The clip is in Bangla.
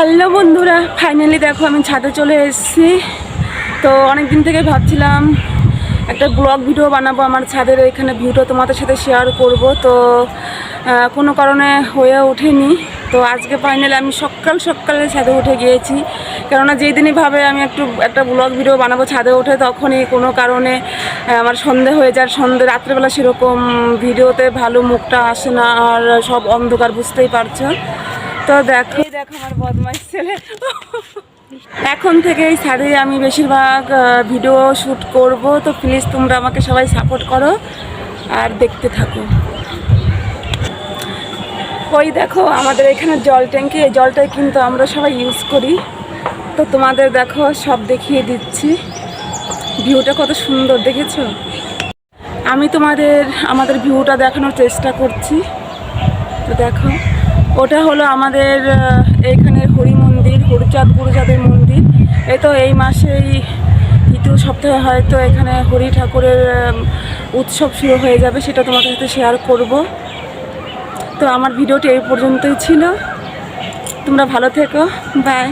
হ্যালো বন্ধুরা ফাইনালি দেখো আমি ছাদে চলে এসেছি। তো অনেক দিন থেকে ভাবছিলাম একটা ব্লগ ভিডিও বানাবো আমার ছাদের এখানে ভিউটা তোমাদের সাথে শেয়ার করব। তো কোনো কারণে হয়ে ওঠেনি। তো আজকে ফাইনালি আমি সকাল সকালে ছাদে উঠে গিয়েছি। কেননা যেই দিনই ভাবে আমি একটু একটা ব্লগ ভিডিও বানাবো ছাদে উঠে, তখনই কোনো কারণে আমার সন্ধে হয়ে যায়। সন্ধে, রাত্রেবেলা সেরকম ভিডিওতে ভালো মুখটা আসে না, আর সব অন্ধকার, বুঝতেই পারছ? তো দেখো দেখো আমার বদমাইশ ছেলে। এখন থেকে এই আমি বেশিরভাগ ভিডিও শ্যুট করব, তো প্লিজ তোমরা আমাকে সবাই সাপোর্ট করো আর দেখতে থাকো। ওই দেখো আমাদের এখানে জল ট্যাঙ্কি এই জলটাই কিন্তু আমরা সবাই ইউজ করি। তো তোমাদের দেখো, সব দেখিয়ে দিচ্ছি। ভিউটা কত সুন্দর, দেখেছ? আমি তোমাদের, আমাদের ভিউটা দেখানোর চেষ্টা করছি। তো দেখো। ওটা হলো আমাদের এইখানে হরি মন্দির, হরিচাঁদ গুরুচাঁদের মন্দির। এ তো এই মাসেই দ্বিতীয় সপ্তাহে হয়তো এখানে হরি ঠাকুরের উৎসব শুরু হয়ে যাবে, সেটা তোমাদের সাথে শেয়ার করব। তো আমার ভিডিওটি এই পর্যন্তই ছিল। তোমরা ভালো থেকো। বাই